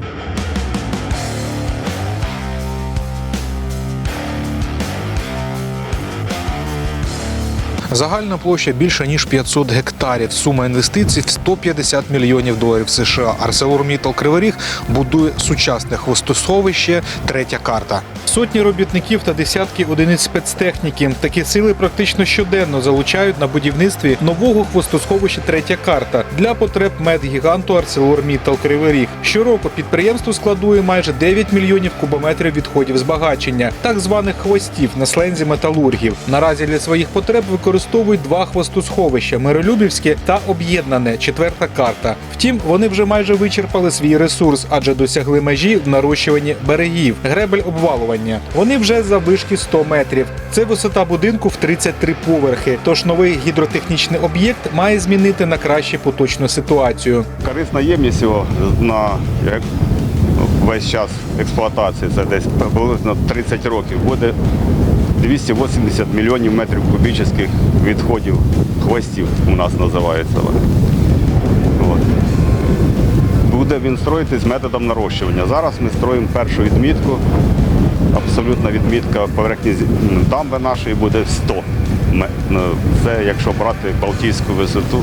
you Загальна площа більше ніж 500 гектарів. Сума інвестицій в 150 мільйонів доларів США. ArcelorMittal Кривий будує сучасне хвостосховище. Третя карта. Сотні робітників та десятки одиниць спецтехніки. Такі сили практично щоденно залучають на будівництві нового хвостосховища Третя карта для потреб медгіганту ArcelorMittal Кривий Ріг. Щороку підприємство складує майже 9 мільйонів кубометрів відходів збагачення, так званих хвостів на слензі металургів. Наразі для своїх потреб використовують два хвостосховища Миролюбівське та об'єднане четверта карта. Втім, вони вже майже вичерпали свій ресурс, адже досягли межі в нарощуванні берегів, гребель обвалування. Вони вже за вишки 100 метрів. Це висота будинку в 33 поверхи. Тож новий гідротехнічний об'єкт має змінити на краще поточну ситуацію. Корисна ємність його на як, весь час експлуатації, це десь приблизно 30 років, буде 280 мільйонів метрів кубічних відходів, хвостів у нас називається. От. Буде він строїтись методом нарощування. Зараз ми строїмо першу відмітку. Абсолютна відмітка поверхні з- дамби нашої буде 100. ну, Це якщо брати Балтійську висоту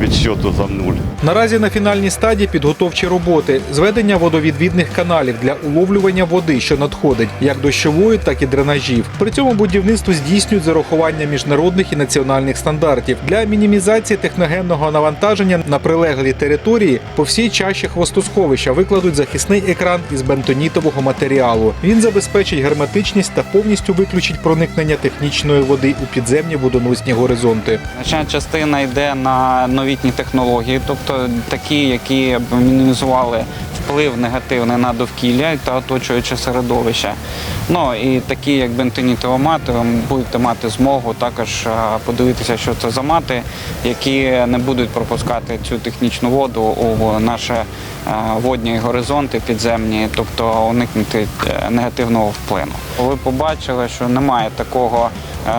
від щоту за нуль. Наразі на фінальній стадії підготовчі роботи, зведення водовідвідних каналів для уловлювання води, що надходить, як дощової, так і дренажів. При цьому будівництво здійснюють з урахуванням міжнародних і національних стандартів для мінімізації техногенного навантаження на прилеглій території по всій чаші хвостосховища викладуть захисний екран із бентонітового матеріалу. Він забезпечить герметичність та повністю виключить проникнення технічної води у підземні водоносні горизонти. Значна частина йде на новітні технології, тобто такі, які б мінімізували вплив негативний на довкілля та оточуюче середовище. Ну і такі, як бентонітова мати, ви будете мати змогу також подивитися, що це за мати, які не будуть пропускати цю технічну воду у наші водні горизонти підземні, тобто уникнути е, негативного впливу. Ви побачили, що немає такого е,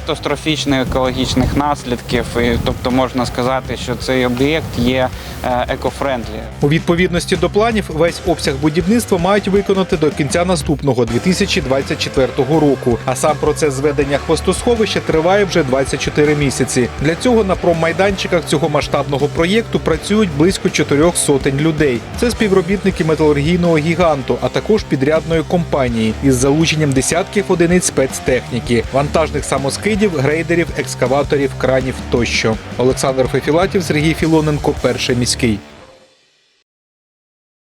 катастрофічних екологічних наслідків, і, тобто можна сказати, що цей об'єкт є е, екофрендлі. У відповідності до планів весь обсяг будівництва мають виконати до кінця наступного 2024 року. А сам процес зведення хвостосховища триває вже 24 місяці. Для цього на проммайданчиках цього масштабного проєкту працюють близько чотирьох сотень людей. Це співробітники металургійного гіганту, а також підрядної компанії із залученням десятків одиниць спецтехніки, вантажних самоскидів, грейдерів, екскаваторів, кранів тощо. Олександр Фефілатів, Сергій Філоненко, перший міський.